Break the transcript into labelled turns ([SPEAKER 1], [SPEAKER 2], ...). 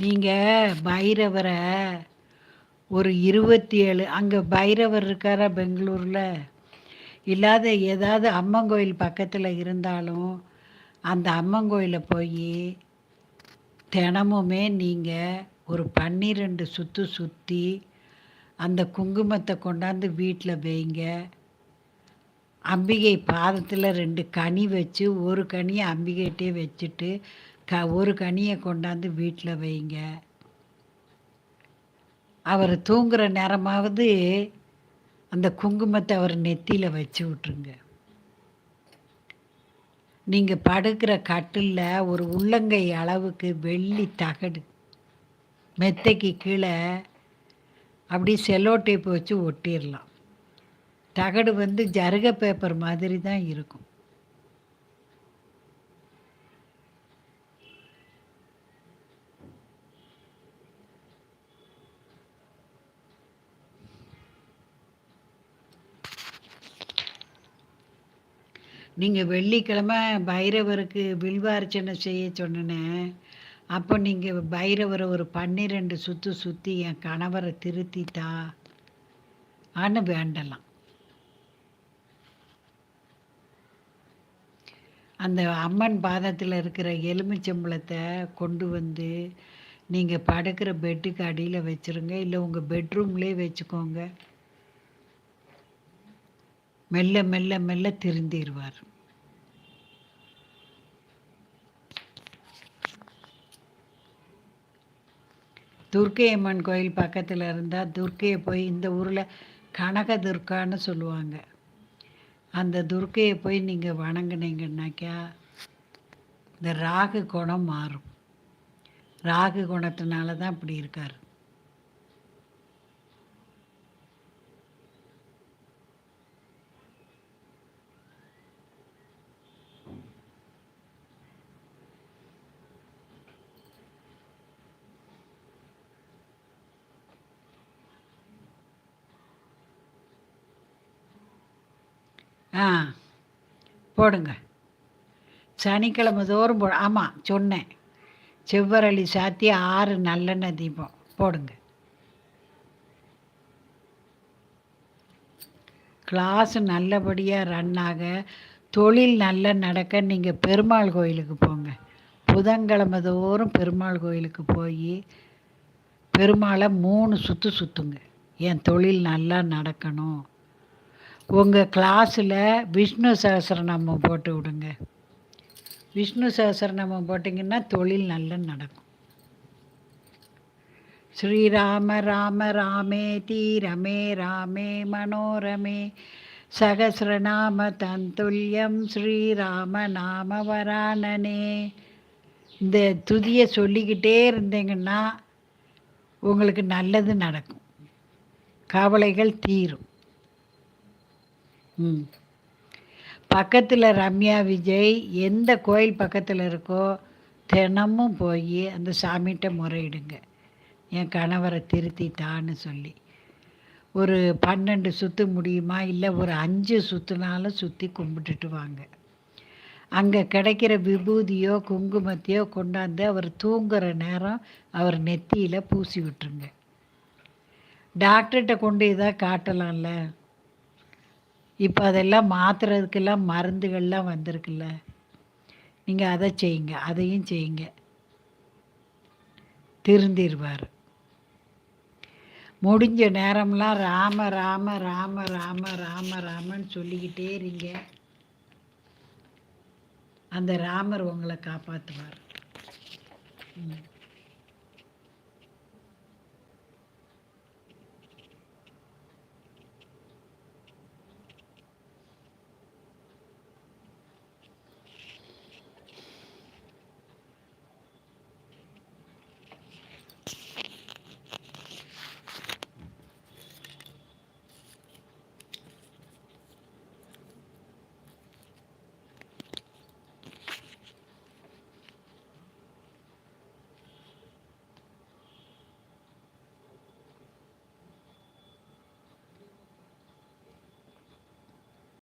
[SPEAKER 1] நீங்கள் பைரவரை ஒரு இருபத்தி ஏழு அங்கே பைரவர் இருக்காரா பெங்களூரில்? இல்லாத ஏதாவது அம்மன் கோயில் பக்கத்தில் இருந்தாலும் அந்த அம்மன் கோயிலை போய் தினமுமே நீங்கள் ஒரு பன்னிரெண்டு சுற்று சுற்றி அந்த குங்குமத்தை கொண்டாந்து வீட்டில் வைங்க. அம்பிகை பாதத்தில் ரெண்டு கனி வச்சு ஒரு கனியை அம்பிகைகிட்டே வச்சுட்டு க ஒரு கனியை கொண்டாந்து வீட்டில் வைங்க. அவர் தூங்குகிற நேரமாவது அந்த குங்குமத்தை அவர் நெத்தியில் வச்சு விட்ருங்க நீங்கள் படுக்கிற கட்டிலில் ஒரு உள்ளங்கை அளவுக்கு வெள்ளி தகடு மெத்தைக்கு கீழே அப்படி செல்லோ டேப் வச்சு ஒட்டிடலாம் தகடு வந்து ஜருக பேப்பர் மாதிரி தான் இருக்கும். நீங்கள் வெள்ளிக்கிழமை பைரவருக்கு வில்வார்ச்சனை செய்ய சொன்னேன் அப்போ நீங்கள் பைரவரை ஒரு பன்னிரெண்டு சுற்று சுற்றி என் கணவரை திருத்தித்தா ஆன்னு வேண்டலாம். அந்த அம்மன் பாதத்தில் இருக்கிற எலுமிச்சம்பழத்தை கொண்டு வந்து நீங்கள் படுக்கிற பெட்டுக்கு அடியில் வச்சுருங்க இல்லை உங்கள் பெட்ரூம்லேயே வச்சுக்கோங்க. மெல்ல மெல்ல மெல்ல திருந்திடுவார். துர்க்கை அம்மன் கோயில் பக்கத்தில் இருந்தால் துர்க்கையை போய் இந்த ஊரில் கனக துர்க்கான்னு சொல்லுவாங்க. அந்த துர்க்கையை போய் நீங்கள் வணங்குனீங்கன்னாக்கா இந்த ராகு குணம் மாறும். ராகு குணத்தினால தான் இப்படி இருக்கார். ஆ போடுங்க. சனிக்கிழமை தோறும் போ ஆமாம் சொன்னேன். செவ்வரளி சாத்தி ஆறு நல்லெண்ணெய் தீபம் போடுங்க. கிளாஸ் நல்லபடியாக ரன் ஆக தொழில் நல்ல நடக்க நீங்கள் பெருமாள் கோயிலுக்கு போங்க. புதன்கிழமை தோறும் பெருமாள் கோயிலுக்கு போய் பெருமாளை மூணு சுற்று சுற்றுங்க என் தொழில் நல்லா நடக்கணும். உங்கள் கிளாஸில் விஷ்ணு சகசரநாமம் போட்டு விடுங்க. விஷ்ணு சகசரநாமம் போட்டிங்கன்னா தொழில் நல்லா நடக்கும். ஸ்ரீராம ராம ராமே தீரமே ராமே மனோரமே சகசிரநாம தந்துல்யம் ஸ்ரீராம நாம வரானனே. இந்த துதியை சொல்லிக்கிட்டே இருந்தீங்கன்னா உங்களுக்கு நல்லது நடக்கும். கவலைகள் தீரும். பக்கத்தில் ரம்யா விஜய் எந்த கோயில் பக்கத்தில் இருக்கோ தினமும் போய் அந்த சாமிகிட்ட முறையிடுங்க. என் கணவரை திருத்திட்டான்னு சொல்லி. ஒரு பன்னெண்டு சுற்று முடியுமா? இல்லை ஒரு அஞ்சு சுற்றுனாலும் சுற்றி கும்பிட்டுட்டு வாங்க. அங்கே கிடைக்கிற விபூதியோ குங்குமத்தையோ கொண்டாந்து அவர் தூங்குகிற நேரம் அவர் நெத்தியில் பூசி விட்டுருங்க. டாக்டர்கிட்ட கொண்டு இதாக காட்டலாம்ல? இப்போ அதெல்லாம் மாற்றுறதுக்கெல்லாம் மருந்துகள்லாம் வந்திருக்குல்ல. நீங்கள் அதை செய்யுங்க அதையும் செய்யுங்க. திருந்திருவார். முடிஞ்ச நேரம்லாம் ராம ராம ராம ராம ராம ராமன்னு சொல்லிக்கிட்டே இருங்க. அந்த ராமர் உங்களை காப்பாற்றுவார் ம்.